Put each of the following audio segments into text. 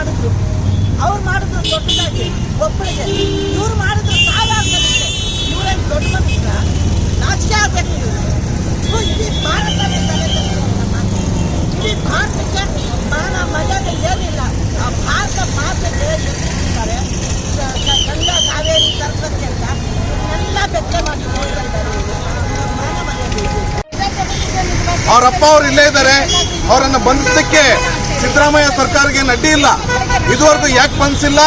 ಮಾಡಿದ್ರು. ಅವ್ರು ಮಾಡಿದ್ರು ದೊಡ್ಡದಾಗಿ ಒಬ್ಬರಿಗೆ ಇವ್ರು ಮಾಡಿದ್ರು ಅವರಪ್ಪ ಅವ್ರು ಇಲ್ಲೇ ಇದ್ದಾರೆ. ಅವರನ್ನ ಬಂಧಿಸಲಿಕ್ಕೆ ಸಿದ್ದರಾಮಯ್ಯ ಸರ್ಕಾರಕ್ಕೆ ನಡ್ಡಿ ಇಲ್ಲ. ಇದುವರೆಗೂ ಯಾಕೆ ಬಂಧಿಸಿಲ್ಲ?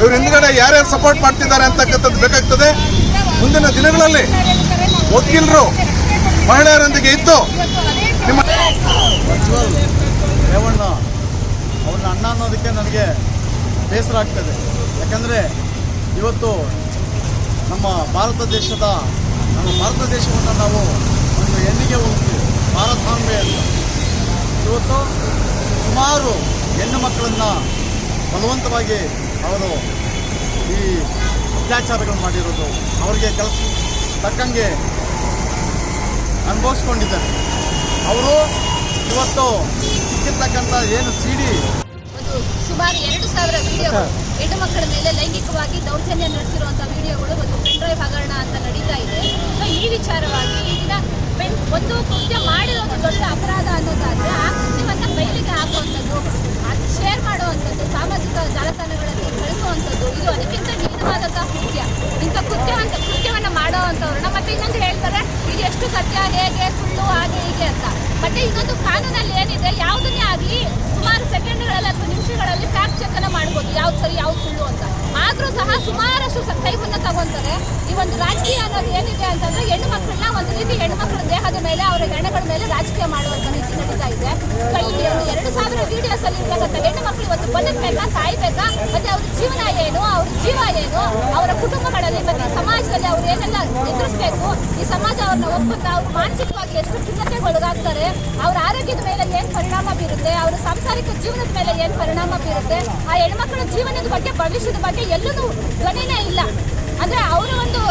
ಇವ್ರ ಹಿಂದ್ಗಡೆ ಯಾರ್ಯಾರು ಸಪೋರ್ಟ್ ಮಾಡ್ತಿದ್ದಾರೆ ಅಂತಕ್ಕಂಥದ್ದು ಬೇಕಾಗ್ತದೆ. ಮುಂದಿನ ದಿನಗಳಲ್ಲಿ ವಕೀಲರು ಮಹಿಳೆಯರೊಂದಿಗೆ ಇದ್ದು ನಿಮ್ಮ ರೇವಣ್ಣ, ಅವ್ರನ್ನ ಅಣ್ಣ ಅನ್ನೋದಕ್ಕೆ ನನಗೆ ಬೇಸರ ಆಗ್ತದೆ. ಯಾಕಂದರೆ ಇವತ್ತು ನಮ್ಮ ಭಾರತ ದೇಶದ, ನಮ್ಮ ಭಾರತ ದೇಶವನ್ನು ನಾವು ಒಂದು ಹೆಣ್ಣಿಗೆ ಹೋಗ್ತೀವಿ. ಭಾರತಾಂಬೆ ಅಂತ. ಇವತ್ತು ಸುಮಾರು ಹೆಣ್ಣು ಮಕ್ಕಳನ್ನು ಬಲವಂತವಾಗಿ ಅವರು ಈ ಅತ್ಯಾಚಾರಗಳು ಮಾಡಿರೋದು ಅವರಿಗೆ ಕೆಲಸ ತಕ್ಕಂಗೆ ಅನುಭವಿಸ್ಕೊಂಡಿದ್ದಾರೆ. ಅವರು ಇವತ್ತು ಸಿಕ್ಕಿರ್ತಕ್ಕಂಥ ಏನು ಸಿಡಿ ಒಂದು ಸುಮಾರು ಎರಡು ಸಾವಿರ ವಿಡಿಯೋಗಳು ಹೆಣ್ಣು ಮಕ್ಕಳ ಮೇಲೆ ಲೈಂಗಿಕವಾಗಿ ದೌರ್ಜನ್ಯ ನಡೆಸಿರುವಂತಹ ವಿಡಿಯೋಗಳು ಒಂದು ಪೆನ್ ಡ್ರೈವ್ ಹಗರಣ ಅಂತ ನಡೀತಾ ಇದೆ ಸೊ ಈ ವಿಚಾರವಾಗಿ ಈ ದಿನ ಪೆನ್ ಒಂದು ಕೃತ್ಯ ಮಾಡಿರೋದು ದೊಡ್ಡ ಅಪರಾಧ ಅನ್ನೋದಾದ್ರೆ ಆ ಕೃತ್ಯವನ್ನ ಬಯಲಿಗೆ ಹಾಕುವಂಥದ್ದು, ಅದು ಶೇರ್ ಮಾಡುವಂಥದ್ದು, ಸಾಮಾಜಿಕ ಜಾಲತಾಣಗಳಲ್ಲಿ ಕಳಿಸುವಂಥದ್ದು, ಇದು ಅದಕ್ಕಿಂತ ಹೀನವಾದಂತಹ ಕೃತ್ಯ. ಇಂಥ ಕೃತ್ಯ ಅಂತ ಕೃತ್ಯವನ್ನ ಮತ್ತೆ ಇನ್ನೊಂದು ಹೇಳ್ತಾರೆ, ಇದು ಎಷ್ಟು ಸತ್ಯ, ಹೇಗೆ, ಸುಳ್ಳು, ಹಾಗೆ, ಹೀಗೆ ಅಂತ. ಮತ್ತೆ ಇನ್ನೊಂದು ಕಾನೂನಲ್ಲಿ ಏನಿದೆ, ಯಾವುದನ್ನೇ ಆಗಲಿ ಸುಮಾರು ಸೆಕೆಂಡ್ಗಳಲ್ಲಿ ಅಥವಾ ನಿಮಿಷಗಳಲ್ಲಿ ಫ್ಯಾಕ್ಟ್ ಚೆಕ್ ಅನ್ನ ಮಾಡ್ಬೋದು, ಯಾವ್ದು ಸರಿ, ಯಾವ್ದು ಸುಳ್ಳು ಅಂತ. ಆದ್ರೂ ಸಹ ಸುಮಾರಷ್ಟು ತಗೊತಾರೆ ತಗೊಂತಾರೆ ಈ ಒಂದು ರಾಜಕೀಯ ಅನ್ನೋದು ಏನಿದೆ ಅಂತಂದ್ರೆ ಹೆಣ್ಣು ಮಕ್ಕಳನ್ನ ಒಂದು ರೀತಿ ಹೆಣ್ಣು ಮಕ್ಕಳ ದೇಹದ ಮೇಲೆ ಅವರ ಹೆಣ್ಣುಗಳ ಮೇಲೆ ರಾಜಕೀಯ ಮಾಡುವಂತ ರೀತಿ ನಡೀತಾ ಇದೆ. ಈ ಒಂದು ಎರಡು ಸಾವಿರ ವಿಡಿಯೋಸ್ ಅಲ್ಲಿ ಇರ್ತಕ್ಕಂಥ ಹೆಣ್ಣು ಮಕ್ಕಳು ಇವತ್ತು ಬದುಕಬೇಕಾ, ಸಾಯ್ಬೇಕಾ, ಮತ್ತೆ ಅವ್ರ ಜೀವನ ಏನು, ಅವ್ರ ಜೀವ ಏನು, ಅವರ ಕುಟುಂಬಗಳಲ್ಲಿ ಮತ್ತೆ ಸಮಾಜದಲ್ಲಿ ಅವ್ರು ಏನೆಲ್ಲ ಎದುರಿಸಬೇಕು, ಈ ಸಮಾಜ ಅವ್ರನ್ನ ಒಪ್ಪುತ್ತಾ, ಅವ್ರು ಮಾನಸಿಕವಾಗಿ ಎಷ್ಟು ಖಿನ್ನತೆಗೆ ಒಳಗಾಗ್ತಾರೆ ಅವ್ರ ಆರೋಗ್ಯದ ಮೇಲೆ ಏನು ಪರಿಣಾಮ ಬೀರುತ್ತೆ, ಅವರ ಸಾಂಸಾರಿಕ ಜೀವನದ ಮೇಲೆ ಏನು ಪರಿಣಾಮ ಬೀರುತ್ತೆ, ಆ ಹೆಣ್ಮಕ್ಳ ಜೀವನದ ಬಗ್ಗೆ, ಭವಿಷ್ಯದ ಬಗ್ಗೆ ಎಲ್ಲೂ ಧ್ವನಿನೇ ಇಲ್ಲ. ಅಂದ್ರೆ ಅವರು ಒಂದು